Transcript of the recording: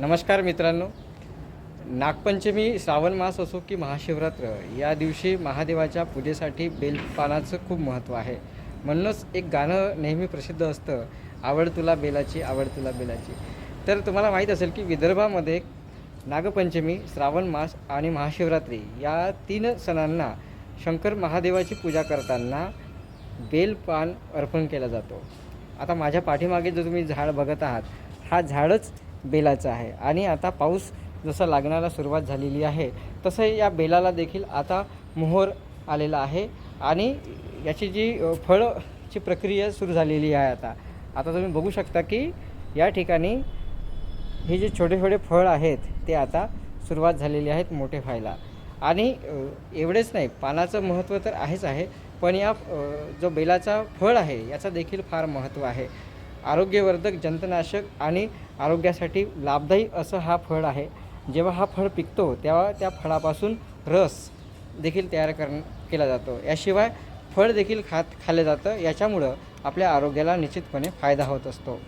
नमस्कार मित्रांनो. नागपंचमी श्रावण मास असो की महाशिवरात्र या दिवशी महादेवाच्या पूजेसाठी बेलपानाचं खूप महत्त्व आहे. म्हणूनच एक गाणं नेहमी प्रसिद्ध असतं आवड तुला बेलाची आवड तुला बेलाची. तर तुम्हाला माहीत असेल की विदर्भामध्ये नागपंचमी श्रावण मास आणि महाशिवरात्री या तीन सणांना शंकर महादेवाची पूजा करताना बेलपान अर्पण केला जातो. आता माझ्या पाठीमागे जो तुम्ही झाड बघत आहात हा झाडच बेलाचं आहे. आणि आता पाऊस जसा लागण्याला सुरुवात झालेली आहे तसं या बेलाला देखील आता मोहर आलेला आहे. आणि याची जी फळची प्रक्रिया सुरू झालेली आहे आता. आता तुम्ही बघू शकता की या ठिकाणी हे जे छोटे छोटे फळ आहेत ते आता सुरुवात झालेली आहेत मोठे व्हायला. आणि एवढेच नाही पानाचं महत्त्व तर आहेच आहे पण या जो बेलाचा फळ आहे याचा देखील फार महत्त्व आहे. आरोग्यवर्धक जंतनाशक आणि आरोग्यासाठी लाभदायी असं हा फळ आहे. जेव्हा हा फळ पिकतो तेव्हा त्या फळापासून रस देखील तयार कर केला जातो. याशिवाय फळ देखील खात खाल्लं जातं. याच्यामुळं आपल्या आरोग्याला निश्चितपणे फायदा होत असतो.